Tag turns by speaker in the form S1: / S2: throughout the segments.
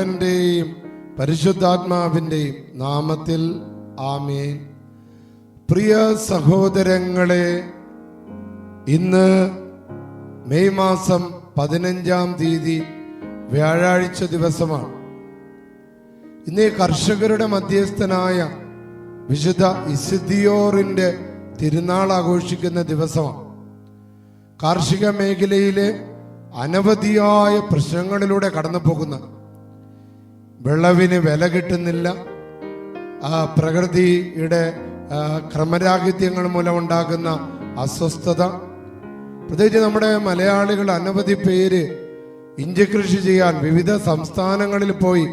S1: പുത്രന്റെയും പരിശുദ്ധാത്മാവിന്റെയും നാമത്തിൽ ആമേൻ. പ്രിയ സഹോദരങ്ങളെ ഇന്ന് മെയ് മാസം പതിനഞ്ചാം തീയതി വ്യാഴാഴ്ച ദിവസമാണ്. ഇന്ന് കർഷകരുടെ മധ്യസ്ഥനായ വിശുദ്ധ ഇസിദിയോറിന്റെ തിരുനാൾ ആഘോഷിക്കുന്ന ദിവസമാണ്. കാർഷിക മേഖലയിലെ അനവധിയായ പ്രശ്നങ്ങളിലൂടെ കടന്നു പോകുന്ന വിളവിന് വില കിട്ടുന്നില്ല. ആ പ്രകൃതിയുടെ ക്രമരാഹിത്യങ്ങൾ മൂലമുണ്ടാകുന്ന അസ്വസ്ഥത. പ്രത്യേകിച്ച് നമ്മുടെ മലയാളികൾ അനവധി പേര് ഇഞ്ചി കൃഷി ചെയ്യാൻ വിവിധ സംസ്ഥാനങ്ങളിൽ പോയി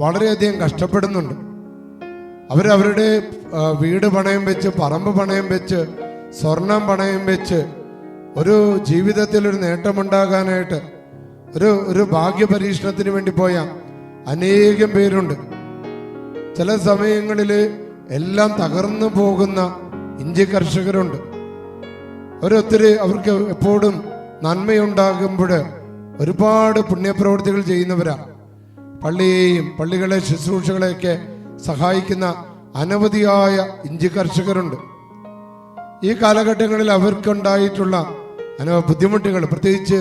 S1: വളരെയധികം കഷ്ടപ്പെടുന്നുണ്ട്. അവരവരുടെ വീട് പണയം വെച്ച് പറമ്പ് പണയം വെച്ച് സ്വർണം പണയം വെച്ച് ഒരു ജീവിതത്തിൽ ഒരു നേട്ടമുണ്ടാകാനായിട്ട് ഒരു ഒരു ഭാഗ്യ പരീക്ഷണത്തിന് വേണ്ടി പോയ അനേകം പേരുണ്ട്. ചില സമയങ്ങളിൽ എല്ലാം തകർന്നു പോകുന്ന ഇഞ്ചി കർഷകരുണ്ട്. അവരൊത്തിരി അവർക്ക് എപ്പോഴും നന്മയുണ്ടാകുമ്പോൾ ഒരുപാട് പുണ്യപ്രവർത്തികൾ ചെയ്യുന്നവരാണ് പള്ളിയെയും പള്ളികളെ ശുശ്രൂഷകളെയൊക്കെ സഹായിക്കുന്ന അനവധിയായ ഇഞ്ചി കർഷകരുണ്ട്. ഈ കാലഘട്ടങ്ങളിൽ അവർക്കുണ്ടായിട്ടുള്ള അനവ ബുദ്ധിമുട്ടുകൾ പ്രത്യേകിച്ച്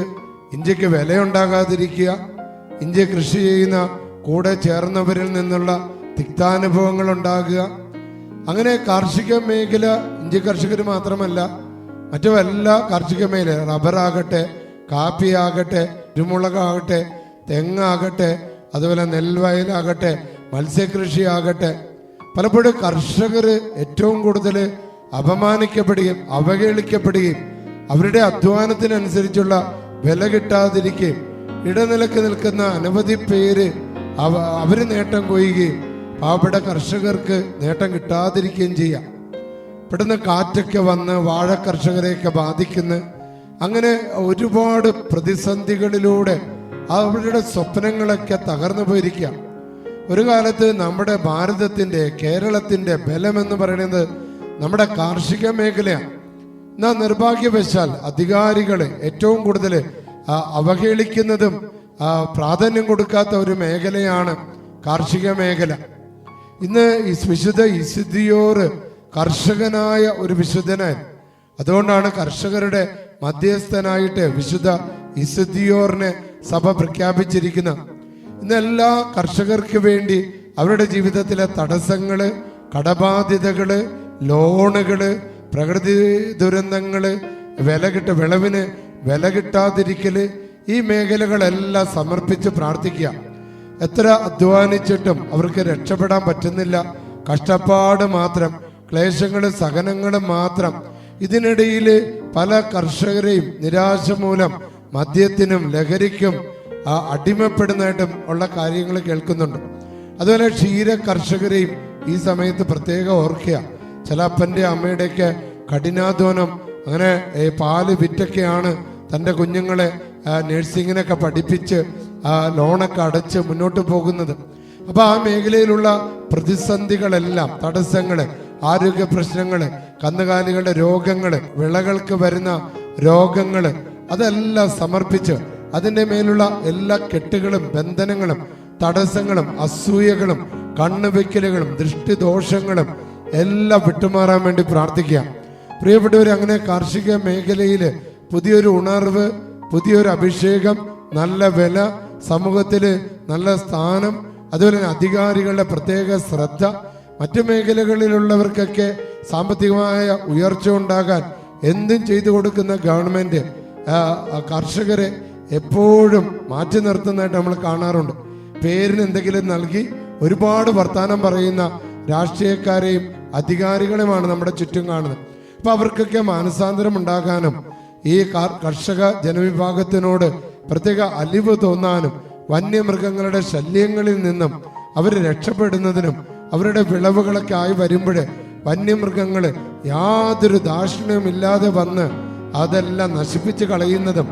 S1: ഇഞ്ചിക്ക് വിലയുണ്ടാകാതിരിക്കുക ഇഞ്ചി കൃഷി ചെയ്യുന്ന കൂടെ ചേർന്നവരിൽ നിന്നുള്ള തിക്താനുഭവങ്ങൾ ഉണ്ടാകുക അങ്ങനെ കാർഷിക മേഖല ഇഞ്ചി കർഷകർ മാത്രമല്ല മറ്റു എല്ലാ കാർഷിക മേഖല റബ്ബറാകട്ടെ കാപ്പിയാകട്ടെ കുരുമുളകാകട്ടെ തെങ്ങാകട്ടെ അതുപോലെ നെൽവയലാകട്ടെ മത്സ്യകൃഷിയാകട്ടെ. പലപ്പോഴും കർഷകർ ഏറ്റവും കൂടുതൽ അപമാനിക്കപ്പെടുകയും അവഹേളിക്കപ്പെടുകയും അവരുടെ അധ്വാനത്തിനനുസരിച്ചുള്ള വില കിട്ടാതിരിക്കുകയും ഇടനിലക്ക് നിൽക്കുന്ന അനവധി പേര് അവ അവർ നേട്ടം കൊയ്യുകയും പാവപ്പെട്ട കർഷകർക്ക് നേട്ടം കിട്ടാതിരിക്കുകയും ചെയ്യാം. പെട്ടെന്ന് കാറ്റൊക്കെ വന്ന് വാഴ കർഷകരെയൊക്കെ ബാധിക്കുന്ന അങ്ങനെ ഒരുപാട് പ്രതിസന്ധികളിലൂടെ അവരുടെ സ്വപ്നങ്ങളൊക്കെ തകർന്നു പോയിരിക്കുകയാണ് ഒരു കാലത്ത് നമ്മുടെ ഭാരതത്തിന്റെ കേരളത്തിന്റെ ബലം എന്ന് പറയുന്നത് നമ്മുടെ കാർഷിക മേഖലയാണ്. എന്നാൽ നിർഭാഗ്യവശാൽ അധികാരികളെ ഏറ്റവും കൂടുതൽ അവഹേളിക്കുന്നതും പ്രാധാന്യം കൊടുക്കാത്ത ഒരു മേഖലയാണ് കാർഷിക മേഖല. ഇന്ന് ഈ വിശുദ്ധ ഇസിദിയോർ കർഷകനായ ഒരു വിശുദ്ധനായി. അതുകൊണ്ടാണ് കർഷകരുടെ മധ്യസ്ഥനായിട്ട് വിശുദ്ധ ഇസിദിയോറിനെ സഭ പ്രഖ്യാപിച്ചിരിക്കുന്നത്. ഇന്ന് എല്ലാ കർഷകർക്ക് വേണ്ടി അവരുടെ ജീവിതത്തിലെ തടസ്സങ്ങൾ കടബാധ്യതകൾ ലോണുകൾ പ്രകൃതി ദുരന്തങ്ങൾ വില കിട്ട വിളവിന് വില കിട്ടാതിരിക്കൽ ഈ മേഖലകളെല്ലാം സമർപ്പിച്ച് പ്രാർത്ഥിക്കുക. എത്ര അധ്വാനിച്ചിട്ടും അവർക്ക് രക്ഷപ്പെടാൻ പറ്റുന്നില്ല. കഷ്ടപ്പാട് മാത്രം ക്ലേശങ്ങളും സഹനങ്ങളും മാത്രം. ഇതിനിടയിൽ പല കർഷകരെയും നിരാശ മൂലം മദ്യത്തിനും ലഹരിക്കും അടിമപ്പെടുന്നതായിട്ടും ഉള്ള കാര്യങ്ങൾ കേൾക്കുന്നുണ്ട്. അതുപോലെ ക്ഷീര കർഷകരെയും ഈ സമയത്ത് പ്രത്യേകം ഓർക്കുക. ചില അപ്പന്റെ അമ്മയുടെയൊക്കെ കഠിനാധ്വാനം അങ്ങനെ പാൽ വിറ്റൊക്കെയാണ് തന്റെ കുഞ്ഞുങ്ങളെ നഴ്സിങ്ങിനൊക്കെ പഠിപ്പിച്ച് ആ, ലോണൊക്കെ അടച്ച് മുന്നോട്ട് പോകുന്നത്. അപ്പൊ ആ മേഖലയിലുള്ള പ്രതിസന്ധികളെല്ലാം തടസ്സങ്ങൾ ആരോഗ്യ പ്രശ്നങ്ങൾ കന്നുകാലികളുടെ രോഗങ്ങൾ വിളകൾക്ക് വരുന്ന രോഗങ്ങൾ അതെല്ലാം സമർപ്പിച്ച് അതിന്റെ മേലുള്ള എല്ലാ കെട്ടുകളും ബന്ധനങ്ങളും തടസ്സങ്ങളും അസൂയകളും കണ്ണുവെക്കലുകളും ദൃഷ്ടിദോഷങ്ങളും എല്ലാം വിട്ടുമാറാൻ വേണ്ടി പ്രാർത്ഥിക്കുക. പ്രിയപ്പെട്ടവർ അങ്ങനെ കാർഷിക മേഖലയിൽ പുതിയൊരു ഉണർവ് പുതിയൊരു അഭിഷേകം നല്ല വില സമൂഹത്തിൽ നല്ല സ്ഥാനം അതുപോലെ തന്നെ അധികാരികളുടെ പ്രത്യേക ശ്രദ്ധ മറ്റു മേഖലകളിലുള്ളവർക്കൊക്കെ സാമ്പത്തികമായ ഉയർച്ച ഉണ്ടാകാൻ എന്തും ചെയ്തു കൊടുക്കുന്ന ഗവൺമെന്റ് കർഷകരെ എപ്പോഴും മാറ്റി നിർത്തുന്നതായിട്ട് നമ്മൾ കാണാറുണ്ട്. പേരിന് എന്തെങ്കിലും നൽകി ഒരുപാട് വർത്തമാനം പറയുന്ന രാഷ്ട്രീയക്കാരെയും അധികാരികളെയുമാണ് നമ്മുടെ ചുറ്റും കാണുന്നത്. അപ്പൊ അവർക്കൊക്കെ മാനസാന്തരം ഉണ്ടാകാനും ഈ കാർ- കർഷക ജനവിഭാഗത്തിനോട് പ്രത്യേക അലിവ് തോന്നാനും വന്യമൃഗങ്ങളുടെ ശല്യങ്ങളിൽ നിന്നും അവർ രക്ഷപ്പെടുന്നതിനും അവരുടെ വിളവുകളൊക്കെ ആയി വരുമ്പോൾ വന്യമൃഗങ്ങൾ യാതൊരു ദാക്ഷിണ്യമില്ലാതെ വന്ന് അതെല്ലാം നശിപ്പിച്ച് കളയുന്നതും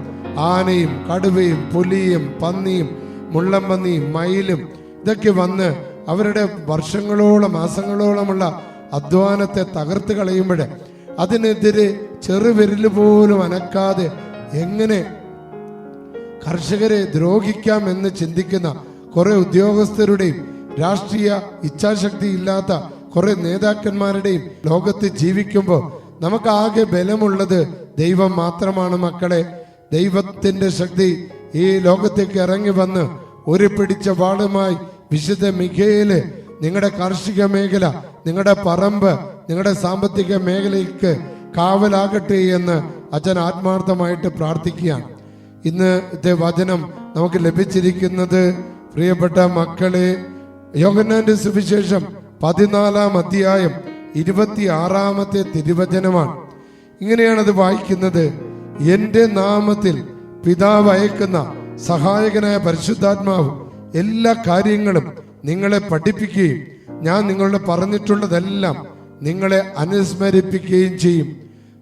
S1: ആനയും കടുവയും പുലിയും പന്നിയും മുള്ളംപന്നിയും മയിലും ഇതൊക്കെ വന്ന് അവരുടെ വർഷങ്ങളോളം മാസങ്ങളോളമുള്ള അധ്വാനത്തെ തകർത്ത് കളയുമ്പോൾ അതിനെതിരെ ചെറുവിരൽ പോലും അനക്കാതെ എങ്ങനെ കർഷകരെ ദ്രോഹിക്കാം എന്ന് ചിന്തിക്കുന്ന കുറെ ഉദ്യോഗസ്ഥരുടെയും രാഷ്ട്രീയ ഇച്ഛാശക്തി ഇല്ലാത്ത കുറെ നേതാക്കന്മാരുടെയും ലോകത്ത് ജീവിക്കുമ്പോൾ നമുക്ക് ആകെ ബലമുള്ളത് ദൈവം മാത്രമാണ് മക്കളെ. ദൈവത്തിന്റെ ശക്തി ഈ ലോകത്തേക്ക് ഇറങ്ങി വന്ന് ഒരു പിടിച്ച വാളുമായി വിശുദ്ധ മികയിൽ നിങ്ങളുടെ കാർഷിക മേഖല നിങ്ങളുടെ പറമ്പ് നിങ്ങളുടെ സാമ്പത്തിക മേഖലയ്ക്ക് കാവലാകട്ടെ എന്ന് അച്ഛൻ ആത്മാർത്ഥമായിട്ട് പ്രാർത്ഥിക്കുകയാണ്. ഇന്നത്തെ വചനം നമുക്ക് ലഭിച്ചിരിക്കുന്നത് പ്രിയപ്പെട്ട മക്കളെ യോഗന്നാന്റെ സുവിശേഷം പതിനാലാം അധ്യായം ഇരുപത്തി ആറാമത്തെ തിരുവചനമാണ്. ഇങ്ങനെയാണ് അത് വായിക്കുന്നത്. എന്റെ നാമത്തിൽ പിതാവ് അയക്കുന്ന സഹായകനായ പരിശുദ്ധാത്മാവ് എല്ലാ കാര്യങ്ങളും നിങ്ങളെ പഠിപ്പിക്കുകയും ഞാൻ നിങ്ങളോട് പറഞ്ഞിട്ടുള്ളതെല്ലാം നിങ്ങളെ അനുസ്മരിപ്പിക്കുകയും ചെയ്യും.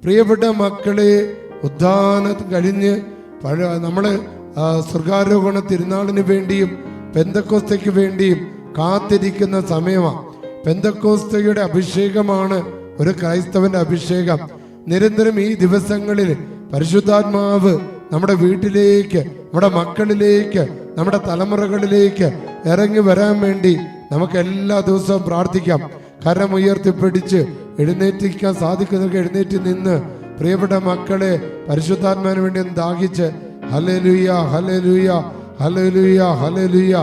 S1: പ്രിയപ്പെട്ട മക്കളെ ഉദ്ധാനം കഴിഞ്ഞ് പഴ നമ്മൾ ആ, സ്വർഗാരോഹണ തിരുനാളിന് വേണ്ടിയും പെന്തക്കോസ്തയ്ക്ക് വേണ്ടിയും കാത്തിരിക്കുന്ന സമയമാണ് പെന്തക്കോസ്തയുടെ അഭിഷേകമാണ് ഒരു ക്രൈസ്തവന്റെ അഭിഷേകം. നിരന്തരം ഈ ദിവസങ്ങളിൽ പരിശുദ്ധാത്മാവ് നമ്മുടെ വീട്ടിലേക്ക് നമ്മുടെ മക്കളിലേക്ക് നമ്മുടെ തലമുറകളിലേക്ക് ഇറങ്ങി വരാൻ വേണ്ടി നമുക്ക് എല്ലാ ദിവസവും പ്രാർത്ഥിക്കാം. കരം ഉയർത്തിപ്പിടിച്ച് എഴുന്നേറ്റിക്കാൻ സാധിക്കുന്നവർക്ക് എഴുന്നേറ്റ് നിന്ന് പ്രിയപ്പെട്ട മക്കളെ പരിശുദ്ധാത്മാവിന് വേണ്ടി ദാഹിച്ച് ഹലലുയ ഹലലുയ ഹലലുയ ഹലലുയ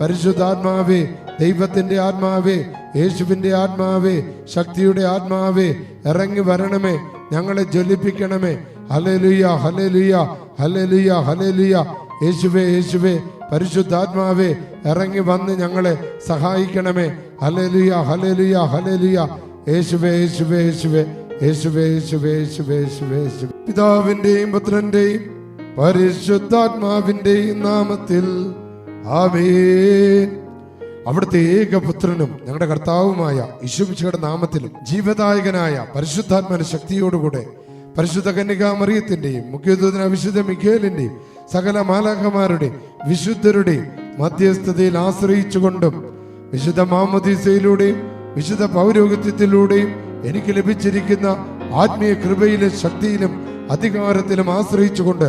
S1: പരിശുദ്ധാത്മാവേ ദൈവത്തിന്റെ ആത്മാവേ യേശുവിന്റെ ആത്മാവേ ശക്തിയുടെ ആത്മാവേ ഇറങ്ങി വരണമേ ഞങ്ങളെ ജ്വലിപ്പിക്കണമേ. ഹലലുയ ഹലലുയ ഹലലുയ ഹലലുയ യേശുവേ യേശുവേ പരിശുദ്ധാത്മാവേ ഇറങ്ങി വന്ന് ഞങ്ങളെ സഹായിക്കണമേ. ഹലലുയ ഹലലുയ ഹലലുയ യേശുവേ യേശുവേ യേശുവേ യേശുവേ യേശുവേ യേശുവേ യേശുവേ യേശുവേ. പിതാവിന്റെയും പുത്രന്റെയും പരിശുദ്ധാത്മാവിന്റെയും നാമത്തിൽ ആമേൻ. അവിടുത്തെ ഏകപുത്രനും ഞങ്ങളുടെ കർത്താവുമായ യശുമിശയുടെ നാമത്തിലും ജീവദായകനായ പരിശുദ്ധാത്മന ശക്തിയോടുകൂടെ പരിശുദ്ധ കന്യകാമറിയത്തിന്റെയും മുഖ്യദൂതന വിശുദ്ധ മിഖേലിന്റെയും സകല മാലാഖമാരുടെ വിശുദ്ധരുടെ മധ്യസ്ഥതയിൽ ആശ്രയിച്ചുകൊണ്ടും വിശുദ്ധ മാമദീസയിലൂടെയും വിശുദ്ധ പൗരോഹിത്യത്തിലൂടെയും എനിക്ക് ലഭിച്ചിരിക്കുന്ന ആത്മീയ കൃപയിലും ശക്തിയിലും അധികാരത്തിലും ആശ്രയിച്ചുകൊണ്ട്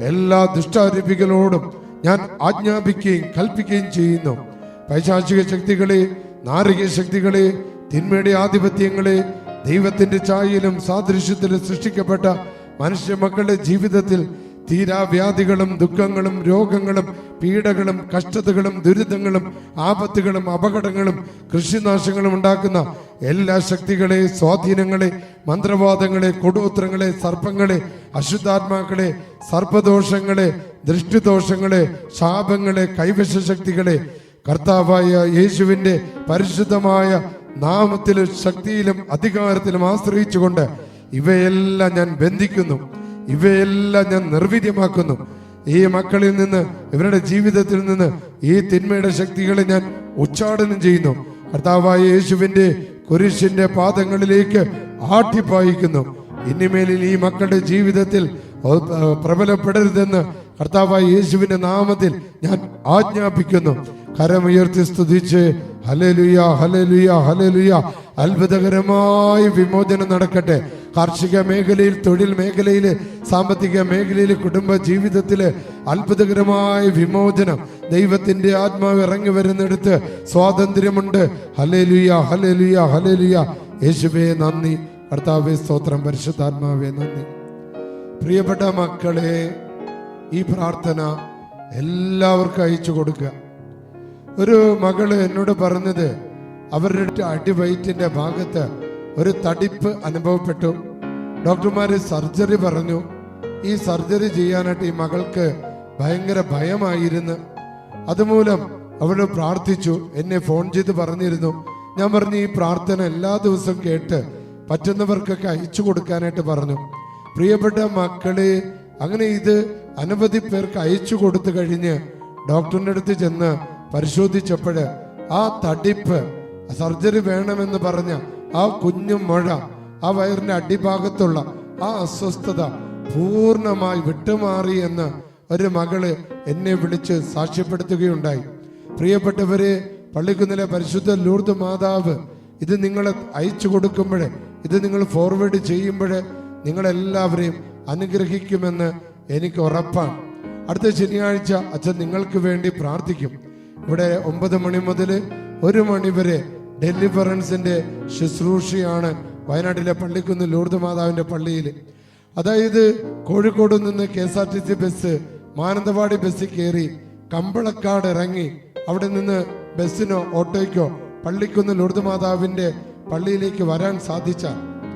S1: എല്ലാ ദുഷ്ടാരൂപികളോടും ഞാൻ ആജ്ഞാപിക്കുകയും കൽപ്പിക്കുകയും ചെയ്യുന്നു. പൈശാചിക ശക്തികളെ നാരിക ശക്തികളെ തിന്മയുടെ ആധിപത്യങ്ങളെ ദൈവത്തിന്റെ ചായയിലും സാദൃശ്യത്തിലും സൃഷ്ടിക്കപ്പെട്ട മനുഷ്യ മക്കളുടെ ജീവിതത്തിൽ തീരാവ്യാധികളും ദുഃഖങ്ങളും രോഗങ്ങളും പീഡകളും കഷ്ടതകളും ദുരിതങ്ങളും ആപത്തുകളും അപകടങ്ങളും കൃഷിനാശങ്ങളും ഉണ്ടാക്കുന്ന എല്ലാ ശക്തികളെ സ്വാധീനങ്ങളെ മന്ത്രവാദങ്ങളെ കൊടുവത്രങ്ങളെ സർപ്പങ്ങളെ അശുദ്ധാത്മാക്കളെ സർപ്പദോഷങ്ങളെ ദൃഷ്ടിദോഷങ്ങളെ ശാപങ്ങളെ കൈവശ ശക്തികളെ കർത്താവായ യേശുവിന്റെ പരിശുദ്ധമായ നാമത്തിലും ശക്തിയിലും അധികാരത്തിലും ആശ്രയിച്ചുകൊണ്ട് ഇവയെല്ലാം ഞാൻ ബന്ധിക്കുന്നു. ഇവയെല്ലാം ഞാൻ നിർവീര്യമാക്കുന്നു ഈ മക്കളിൽ നിന്ന് ഇവരുടെ ജീവിതത്തിൽ നിന്ന് ഈ തിന്മയുടെ ശക്തികളെ ഞാൻ ഉച്ചാടനം ചെയ്യുന്നു. കർത്താവായ യേശുവിന്റെ കുരിശിന്റെ പാദങ്ങളിലേക്ക് ആട്ടിപ്പായിക്കുന്നു. ഇനിമേലിൽ ഈ മക്കളുടെ ജീവിതത്തിൽ പ്രബലപ്പെടരുതെന്ന് കർത്താവായ യേശുവിന്റെ നാമത്തിൽ ഞാൻ ആജ്ഞാപിക്കുന്നു. കരമുയർത്തി സ്തുതിച്ച് ഹലലുയ ഹലലുയ ഹലലുയ അത്ഭുതകരമായ വിമോചനം നടക്കട്ടെ. കാർഷിക മേഖലയിൽ തൊഴിൽ മേഖലയിൽ സാമ്പത്തിക മേഖലയിൽ കുടുംബ ജീവിതത്തിൽ അത്ഭുതകരമായ വിമോചനം ദൈവത്തിന്റെ ആത്മാവ് ഇറങ്ങി വരുന്നിടത്ത് സ്വാതന്ത്ര്യമുണ്ട്. ഹലേലുയ ഹലേലുയ ഹലേലുയ യേശുവേ നന്ദി. കർത്താവേ സ്തോത്രം. പരിശുദ്ധാത്മാവേ നന്ദി. പ്രിയപ്പെട്ട മക്കളെ ഈ പ്രാർത്ഥന എല്ലാവർക്കും അയച്ചു കൊടുക്കുക. ഒരു മകൾ എന്നോട് പറഞ്ഞത് അവരുടെ അടിവയറ്റിന്റെ ഭാഗത്ത് ഒരു തടിപ്പ് അനുഭവപ്പെട്ടു. ഡോക്ടർമാർ സർജറി പറഞ്ഞു. ഈ സർജറി ചെയ്യാനായിട്ട് ഈ മകൾക്ക് ഭയങ്കര ഭയമായിരുന്നു. അതുമൂലം അവൾ പ്രാർത്ഥിച്ചു. എന്നെ ഫോൺ ചെയ്ത് പറഞ്ഞിരുന്നു. ഞാൻ പറഞ്ഞു ഈ പ്രാർത്ഥന എല്ലാ ദിവസവും കേട്ട് പറ്റുന്നവർക്കൊക്കെ അയച്ചു കൊടുക്കാനായിട്ട് പറഞ്ഞു. പ്രിയപ്പെട്ട മക്കളെ അങ്ങനെ ഇത് അനവധി പേർക്ക് അയച്ചു കൊടുത്തു കഴിഞ്ഞ് ഡോക്ടറിന്റെ അടുത്ത് ചെന്ന് പരിശോധിച്ചപ്പോൾ ആ തടിപ്പ് സർജറി വേണമെന്ന് പറഞ്ഞ ആ കുഞ്ഞു മഴ ആ വയറിന്റെ അടിഭാഗത്തുള്ള ആ അസ്വസ്ഥത പൂർണമായി വിട്ടുമാറി എന്ന് ഒരു മകൾ എന്നെ വിളിച്ച് സാക്ഷ്യപ്പെടുത്തുകയുണ്ടായി. പ്രിയപ്പെട്ടവരെ പള്ളിക്കുന്നിലെ പരിശുദ്ധ ലൂർദ് മാതാവ് ഇത് നിങ്ങൾ അയച്ചു കൊടുക്കുമ്പോൾ ഇത് നിങ്ങൾ ഫോർവേഡ് ചെയ്യുമ്പോൾ നിങ്ങളെല്ലാവരെയും അനുഗ്രഹിക്കുമെന്ന് എനിക്ക് ഉറപ്പാണ്. അടുത്ത ശനിയാഴ്ച അച്ഛൻ നിങ്ങൾക്ക് വേണ്ടി പ്രാർത്ഥിക്കും. ഇവിടെ ഒമ്പത് മണി മുതൽ ഒരു മണി വരെ ഡെലിവറൻസിന്റെ ശുശ്രൂഷയാണ് വയനാട്ടിലെ പള്ളിക്കുന്ന് ലൂർദ് മാതാവിന്റെ പള്ളിയിൽ. അതായത് കോഴിക്കോട് നിന്ന് K S R T C bus Mananthavady ബസ്സിൽ കയറി കമ്പളക്കാട് ഇറങ്ങി അവിടെ നിന്ന് ബസ്സിനോ ഓട്ടോയ്ക്കോ പള്ളിക്കുന്ന് ലൂർദ് മാതാവിന്റെ പള്ളിയിലേക്ക് വരാൻ സാധിച്ച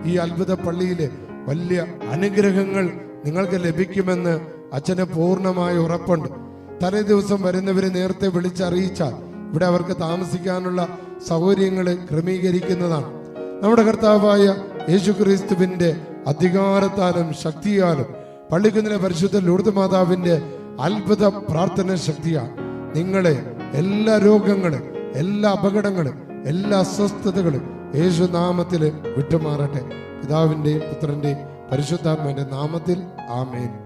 S1: ഈ അത്ഭുത പള്ളിയിൽ വലിയ അനുഗ്രഹങ്ങൾ നിങ്ങൾക്ക് ലഭിക്കുമെന്ന് അച്ഛന് പൂർണമായ ഉറപ്പുണ്ട്. തലേ ദിവസം വരുന്നവരെ നേരത്തെ വിളിച്ചറിയിച്ചാൽ ഇവിടെ അവർക്ക് താമസിക്കാനുള്ള സൗകര്യങ്ങൾ ക്രമീകരിക്കുന്നതാണ്. നമ്മുടെ കർത്താവായ യേശുക്രിസ്തുവിന്റെ അധികാരത്താലും ശക്തിയാലും പള്ളിക്കുന്നിലെ പരിശുദ്ധ ലൂർദ് മാതാവിന്റെ അത്ഭുത പ്രാർത്ഥന ശക്തിയാണ്. നിങ്ങളെ എല്ലാ രോഗങ്ങളും എല്ലാ അപകടങ്ങളും എല്ലാ അസ്വസ്ഥതകളും യേശു നാമത്തിൽ വിട്ടുമാറട്ടെ. പിതാവിന്റെയും പുത്രന്റെയും പരിശുദ്ധാത്മാവിന്റെ നാമത്തിൽ ആമേൻ.